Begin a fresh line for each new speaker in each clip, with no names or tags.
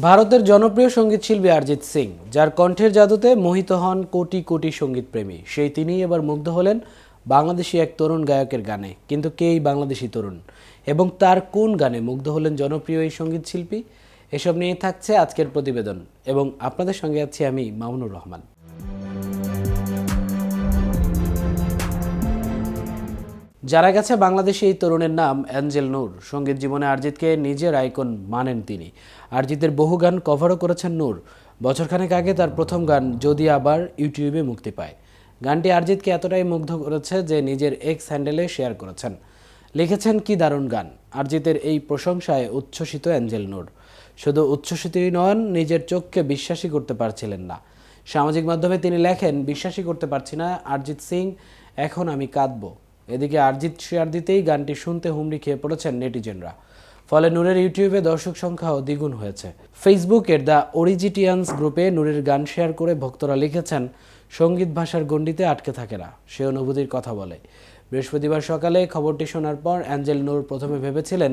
ভারতের জনপ্রিয় সংগীত শিল্পী অরিজিৎ সিং, যার কণ্ঠের জাদুতে মোহিত হন কোটি কোটি সঙ্গীতপ্রেমী সেই তিনি এবার মুগ্ধ হলেন বাংলাদেশি এক তরুণ গায়কের গানে। কিন্তু কে এই বাংলাদেশি তরুণ? এবং তার কোন গানে মুগ্ধ হলেন জনপ্রিয় এই সংগীত শিল্পী? এসব নিয়ে থাকছে আজকের প্রতিবেদন। এবং আপনাদের সঙ্গে আছি আমি মামুনুর রহমান। যারা গেছে, বাংলাদেশে এই তরুণের নাম অ্যাঞ্জেল নূর। সংগীত জীবনে আরজিৎকে নিজের আইকন মানেন তিনি। আরজিতের বহু গান কভারও করেছেন নূর। বছরখানেক আগে তার প্রথম গান যদি আবার ইউটিউবে মুক্তি পায়। গানটি আরজিৎকে এতটাই মুগ্ধ করেছে যে নিজের এক্স হ্যান্ডেলে শেয়ার করেছেন। লিখেছেন, কি দারুণ গান। আরজিতের এই প্রশংসায় উচ্ছ্বসিত অ্যাঞ্জেল নূর। শুধু উচ্ছ্বসিতই নন, নিজের চোখকে বিশ্বাসই করতে পারছিলেন না। সামাজিক মাধ্যমে তিনি লেখেন বিশ্বাসই করতে পারছি না। আরজিৎ সিং, এখন আমি কাঁদবো। এদিকে অরিজিৎ শেয়ার দিতেই গানটি শুনতে হুমড়ি খেয়ে পড়েছেন নেটিজেনরা। ফলে নূরের ইউটিউবে দর্শক সংখ্যাও দ্বিগুণ হয়েছে। ফেসবুকের দ্য অরিজিটিয়ান্স গ্রুপে নূরের গান শেয়ার করে ভক্তরা লিখেছেন, সংগীত ভাষার গণ্ডিতে আটকে থাকে না, সে অনুভূতির কথা বলে। বৃহস্পতিবার সকালে খবরটি শোনার পর অ্যাঞ্জেল নূর প্রথমে ভেবেছিলেন,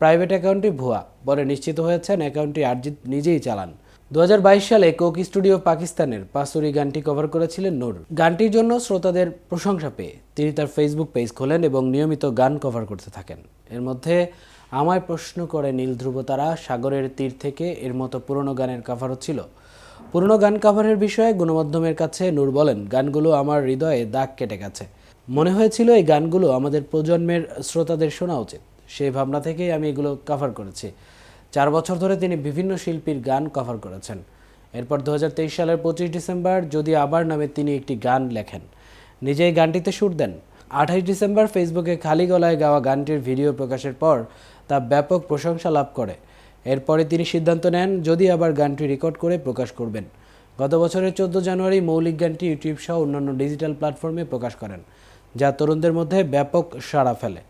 প্রাইভেট অ্যাকাউন্টটি ভুয়া। পরে নিশ্চিত হয়েছেন, অ্যাকাউন্টটি অরিজিৎ নিজেই চালান। দু হাজার বাইশ সালে কোক স্টুডিও পাকিস্তানের পাসুরি গানটি কভার করেছিলেন নূর গানটির জন্য শ্রোতাদের প্রশংসা পেয়ে তিনি তার ফেসবুক পেজ খোলেন এবং নিয়মিত গান কভার করতে থাকেন। এর মধ্যে আমায় প্রশ্ন করে নীল ধ্রুব তারা, সাগরের তীর থেকে এর মতো পুরনো গানের কভারও ছিল। পুরনো গান কাভারের বিষয়ে গণমাধ্যমের কাছে নূর বলেন, গানগুলো আমার হৃদয়ে দাগ কেটে গেছে। মনে হয়েছিল এই গানগুলো আমাদের প্রজন্মের শ্রোতাদের শোনা উচিত। সেই ভাবনা থেকেই আমি এগুলো কভার করেছি। চার বছর ধরে তিনি বিভিন্ন শিল্পীর গান কভার করেছেন। এরপর দু হাজার তেইশ সালের পঁচিশ ডিসেম্বর যদি আবার নামে তিনি একটি গান লেখেন। নিজেই গানটিতে সুর দেন। আঠাশ ডিসেম্বর ফেসবুকে খালি গলায় গাওয়া গানটির ভিডিও প্রকাশের পর তা ব্যাপক প্রশংসা লাভ করে। এরপরে তিনি সিদ্ধান্ত নেন, যদি আবার গানটি রেকর্ড করে প্রকাশ করবেন। গত বছরের চোদ্দ জানুয়ারি মৌলিক গানটি ইউটিউব সহ অন্যান্য ডিজিটাল প্ল্যাটফর্মে প্রকাশ করেন, যা তরুণদের মধ্যে ব্যাপক সাড়া ফেলে।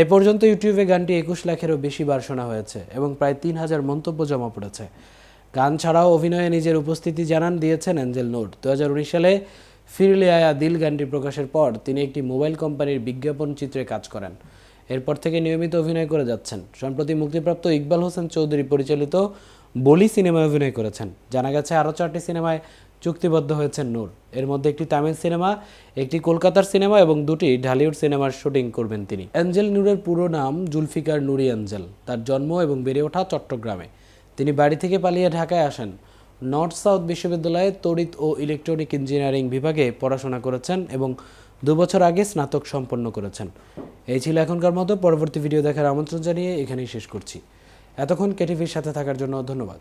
এ পর্যন্ত ইউটিউবে গানটি একুশ লাখেরও বেশি বার শোনা হয়েছে এবং প্রায় তিন হাজার মন্তব্য জমা পড়েছে। গান ছাড়াও অভিনয়ে নিজের উপস্থিতি জানান দিয়েছেন অ্যাঞ্জেল নোট। দু হাজার উনিশ সালে ফিরলে আয়া দিল গানটি প্রকাশের পর তিনি একটি মোবাইল কোম্পানির বিজ্ঞাপন চিত্রে কাজ করেন। এরপর থেকে নিয়মিত অভিনয় করে যাচ্ছেন। সম্প্রতি মুক্তিপ্রাপ্ত ইকবাল হোসেন চৌধুরী পরিচালিত বলি সিনেমায় অভিনয় করেছেন। জানা গেছে আরও চারটি সিনেমায় চুক্তিবদ্ধ হয়েছেন নূর। এর মধ্যে একটি তামিল সিনেমা, একটি কলকাতার সিনেমা এবং দুটি ঢালিউড সিনেমার শুটিং করবেন তিনি। অ্যাঞ্জেল নূরের পুরো নাম জুলফিকার নুরি অ্যাঞ্জেল। তার জন্ম এবং বেড়ে ওঠা চট্টগ্রামে। তিনি বাড়ি থেকে পালিয়ে ঢাকায় আসেন। নর্থ সাউথ বিশ্ববিদ্যালয়ে তড়িৎ ও ইলেকট্রনিক ইঞ্জিনিয়ারিং বিভাগে পড়াশোনা করেছেন এবং দু বছর আগে স্নাতক সম্পন্ন করেছেন। এই ছিল এখনকার মতো। পরবর্তী ভিডিও দেখার আমন্ত্রণ জানিয়ে এখানেই শেষ করছি। এতক্ষণ কেটিভির সাথে থাকার জন্য ধন্যবাদ।